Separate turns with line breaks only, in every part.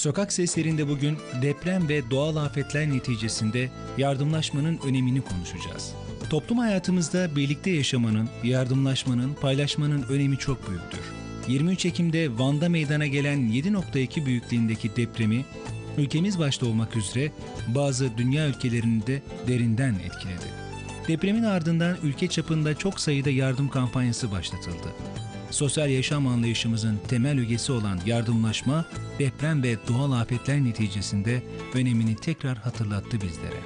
Sokak seslerinde bugün deprem ve doğal afetler neticesinde yardımlaşmanın önemini konuşacağız. Toplum hayatımızda birlikte yaşamanın, yardımlaşmanın, paylaşmanın önemi çok büyüktür. 23 Ekim'de Van'da meydana gelen 7.2 büyüklüğündeki depremi ülkemiz başta olmak üzere bazı dünya ülkelerini de derinden etkiledi. Depremin ardından ülke çapında çok sayıda yardım kampanyası başlatıldı. Sosyal yaşam anlayışımızın temel ögesi olan yardımlaşma, deprem ve doğal afetler neticesinde önemini tekrar hatırlattı bizlere.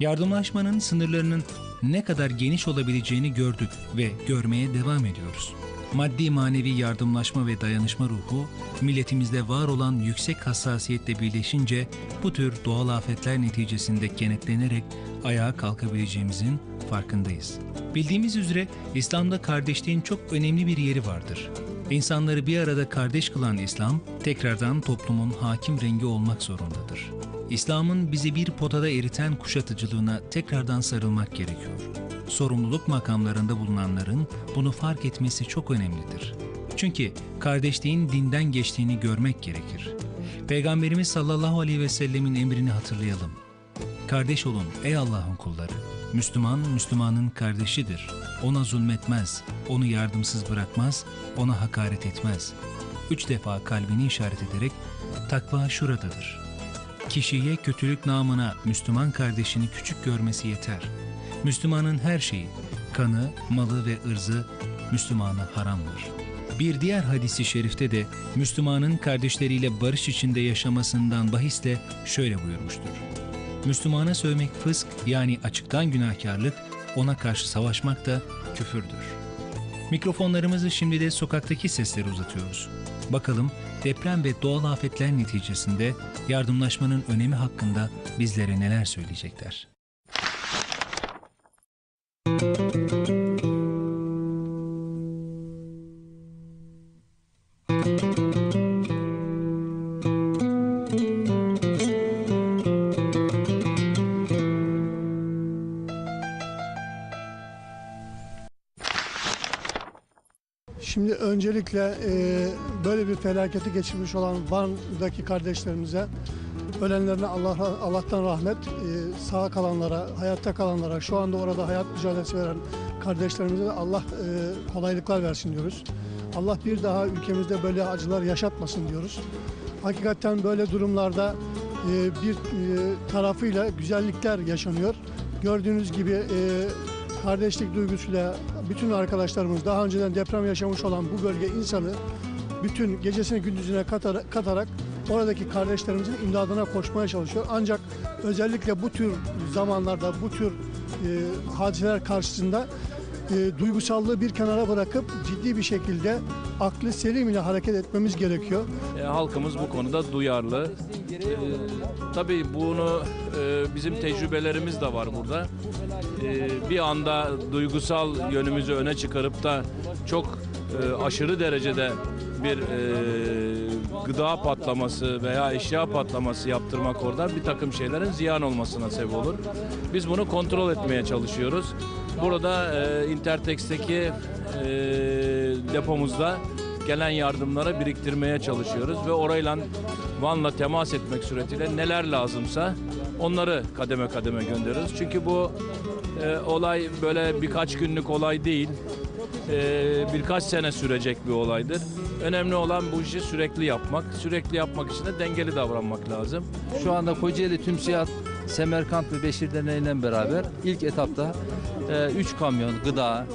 Yardımlaşmanın sınırlarının ne kadar geniş olabileceğini gördük ve görmeye devam ediyoruz. Maddi manevi yardımlaşma ve dayanışma ruhu, milletimizde var olan yüksek hassasiyetle birleşince bu tür doğal afetler neticesinde kenetlenerek ayağa kalkabileceğimizin farkındayız. Bildiğimiz üzere İslam'da kardeşliğin çok önemli bir yeri vardır. İnsanları bir arada kardeş kılan İslam, tekrardan toplumun hakim rengi olmak zorundadır. İslam'ın bizi bir potada eriten kuşatıcılığına tekrardan sarılmak gerekiyor. Sorumluluk makamlarında bulunanların bunu fark etmesi çok önemlidir. Çünkü kardeşliğin dinden geçtiğini görmek gerekir. Peygamberimiz sallallahu aleyhi ve sellemin emrini hatırlayalım. Kardeş olun ey Allah'ın kulları. Müslüman, Müslümanın kardeşidir. Ona zulmetmez, onu yardımsız bırakmaz, ona hakaret etmez. Üç defa kalbini işaret ederek takva şuradadır. Kişiye kötülük namına Müslüman kardeşini küçük görmesi yeter. Müslümanın her şeyi, kanı, malı ve ırzı Müslümana haramdır. Bir diğer hadisi şerifte de Müslümanın kardeşleriyle barış içinde yaşamasından bahisle şöyle buyurmuştur. Müslümana sövmek fısk yani açıktan günahkarlık, ona karşı savaşmak da küfürdür. Mikrofonlarımızı şimdi de sokaktaki sesleri uzatıyoruz. Bakalım deprem ve doğal afetler neticesinde yardımlaşmanın önemi hakkında bizlere neler söyleyecekler.
Öncelikle e, böyle bir felaketi geçirmiş olan Van'daki kardeşlerimize, ölenlerine Allah Allah'tan rahmet, e, sağ kalanlara, hayatta kalanlara, şu anda orada hayat mücadelesi veren kardeşlerimize de Allah e, kolaylıklar versin diyoruz. Allah bir daha ülkemizde böyle acılar yaşatmasın diyoruz. Hakikaten böyle durumlarda e, bir e, tarafıyla güzellikler yaşanıyor. Gördüğünüz gibi e, kardeşlik duygusuyla bütün arkadaşlarımız daha önceden deprem yaşamış olan bu bölge insanı bütün gecesini gündüzüne katarak, katarak oradaki kardeşlerimizin imdadına koşmaya çalışıyor. Ancak özellikle bu tür zamanlarda bu tür e, hadiseler karşısında e, duygusallığı bir kenara bırakıp ciddi bir şekilde aklı selim ile hareket etmemiz gerekiyor.
E, halkımız bu konuda duyarlı. E, tabii bunu e, bizim tecrübelerimiz de var burada. E, bir anda duygusal yönümüzü öne çıkarıp da çok e, aşırı derecede bir e, gıda patlaması veya eşya patlaması yaptırmak orada bir takım şeylerin ziyan olmasına sebep olur. Biz bunu kontrol etmeye çalışıyoruz. Burada e, Intertex'teki e, depomuzda gelen yardımları biriktirmeye çalışıyoruz ve orayla Van'la temas etmek suretiyle neler lazımsa onları kademe kademe gönderiyoruz. Çünkü bu e, olay böyle birkaç günlük olay değil. E, birkaç sene sürecek bir olaydır. Önemli olan bu işi sürekli yapmak. Sürekli yapmak için de dengeli davranmak lazım.
Şu anda Kocaeli Tümsiyat, Semerkant ve Beşir Derneği'yle beraber ilk etapta 3 kamyon gıda,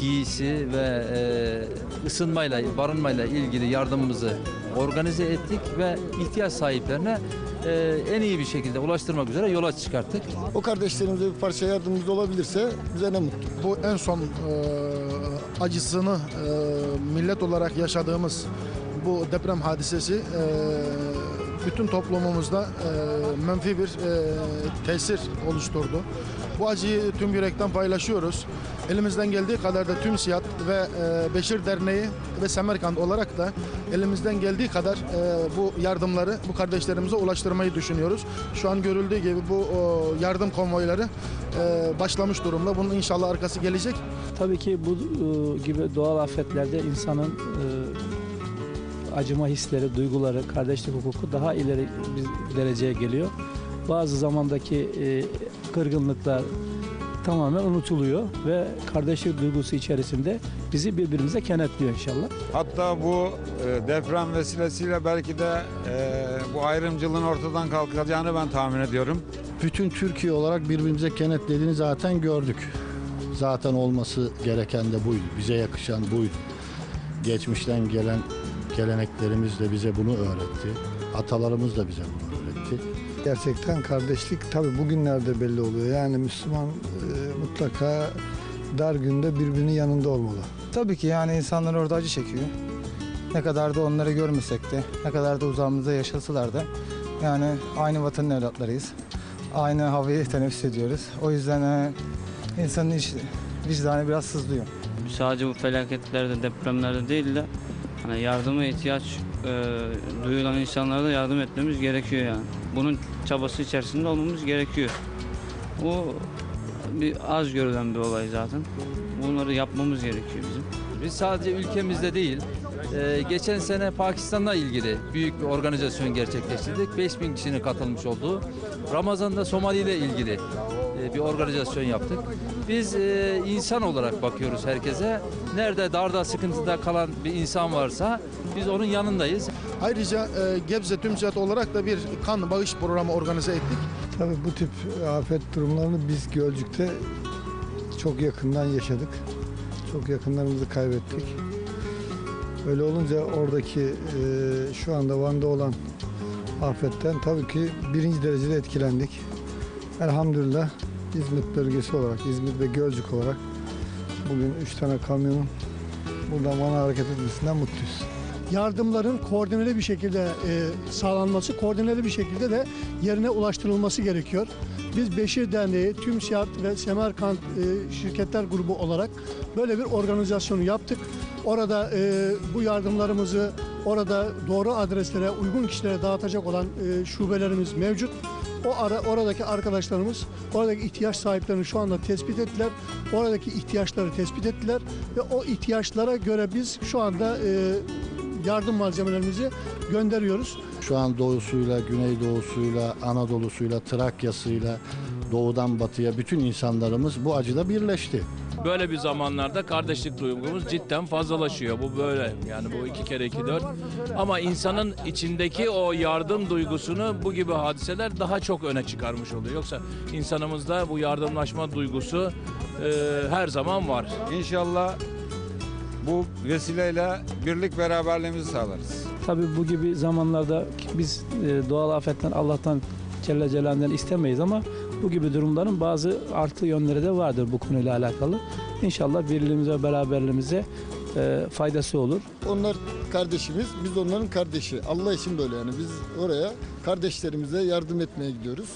giysi ve e, ısınmayla, barınmayla ilgili yardımımızı organize ettik ve ihtiyaç sahiplerine e, en iyi bir şekilde ulaştırmak üzere yola çıkarttık.
O kardeşlerimize bir parça yardımımız olabilirse bize ne mutlu.
Bu en son e, acısını e, millet olarak yaşadığımız bu deprem hadisesi e, bütün toplumumuzda e, menfi bir e, tesir oluşturdu. Bu acıyı tüm yürekten paylaşıyoruz. Elimizden geldiği kadar da tüm Siyat ve e, Beşir Derneği ve Semerkant olarak da elimizden geldiği kadar e, bu yardımları bu kardeşlerimize ulaştırmayı düşünüyoruz. Şu an görüldüğü gibi bu yardım konvoyları e, başlamış durumda. Bunun inşallah arkası gelecek.
Tabii ki bu gibi doğal afetlerde insanın
acıma hisleri, duyguları, kardeşlik hukuku daha ileri bir dereceye geliyor. Bazı zamandaki kırgınlıklar tamamen unutuluyor ve kardeşlik duygusu içerisinde bizi birbirimize kenetliyor inşallah.
Hatta bu e, deprem vesilesiyle belki de e, bu ayrımcılığın ortadan kalkacağını ben tahmin ediyorum.
Bütün Türkiye olarak birbirimize kenetlediğini zaten gördük. Zaten olması gereken de buydu. Bize yakışan buydu. Geçmişten gelen geleneklerimiz de bize bunu öğretti. Atalarımız da bize bunu öğretti.
Gerçekten kardeşlik tabi bugünlerde belli oluyor. Yani Müslüman e, mutlaka dar günde birbirinin yanında olmalı.
Tabii ki yani insanlar orada acı çekiyor. Ne kadar da onları görmesek de, ne kadar da uzağımızda yaşasalar da yani aynı vatanın evlatlarıyız. Aynı havayı teneffüs ediyoruz. O yüzden e, insanın iç, vicdanı biraz sızlıyor.
sadece bu felaketlerde, depremlerde değil de hani yardıma ihtiyaç e, duyulan insanlara da yardım etmemiz gerekiyor yani. Bunun çabası içerisinde olmamız gerekiyor. Bu bir az görülen bir olay zaten. Bunları yapmamız gerekiyor bizim.
Biz sadece ülkemizde değil, e, geçen sene Pakistan'la ilgili büyük bir organizasyon gerçekleştirdik. 5000 kişinin katılmış olduğu. Ramazan'da Somali ile ilgili e, bir organizasyon yaptık. Biz e, insan olarak bakıyoruz herkese. Nerede darda sıkıntıda kalan bir insan varsa biz onun yanındayız.
Ayrıca e, Gebze TÜMSİAD olarak da bir kan bağış programı organize ettik.
Tabii bu tip afet durumlarını biz Gölcük'te çok yakından yaşadık. Çok yakınlarımızı kaybettik. Öyle olunca oradaki e, şu anda Van'da olan afetten tabii ki birinci derecede etkilendik. Elhamdülillah İzmit bölgesi olarak, İzmit ve Gölcük olarak bugün üç tane kamyonun buradan Van'a hareket etmesinden mutluyuz. Yardımların koordineli bir şekilde e, sağlanması, koordineli bir şekilde de yerine ulaştırılması gerekiyor. Biz Beşir Derneği, TÜMSİAD ve Semerkant e, şirketler grubu olarak böyle bir organizasyonu yaptık. Orada e, bu yardımlarımızı orada doğru adreslere, uygun kişilere dağıtacak olan e, şubelerimiz mevcut. O ara, oradaki arkadaşlarımız oradaki ihtiyaç sahiplerini şu anda tespit ettiler. Oradaki ihtiyaçları tespit ettiler ve o ihtiyaçlara göre biz şu anda e, yardım malzemelerimizi gönderiyoruz.
Şu an doğusuyla, güneydoğusuyla, Anadolu'suyla, Trakya'sıyla, doğudan batıya bütün insanlarımız bu acıda birleşti.
Böyle bir zamanlarda kardeşlik duygumuz cidden fazlalaşıyor. Bu böyle yani bu iki kere iki dört. Ama insanın içindeki o yardım duygusunu bu gibi hadiseler daha çok öne çıkarmış oluyor. Yoksa insanımızda bu yardımlaşma duygusu e, her zaman var.
İnşallah bu vesileyle birlik beraberliğimizi sağlarız.
Tabii bu gibi zamanlarda biz e, doğal afetten Allah'tan Celle Celaluhu'ndan istemeyiz ama bu gibi durumların bazı artı yönleri de vardır bu konuyla alakalı. İnşallah birliğimize, beraberliğimize e, faydası olur.
Onlar kardeşimiz, biz onların kardeşi. Allah için böyle yani. Biz oraya kardeşlerimize yardım etmeye gidiyoruz.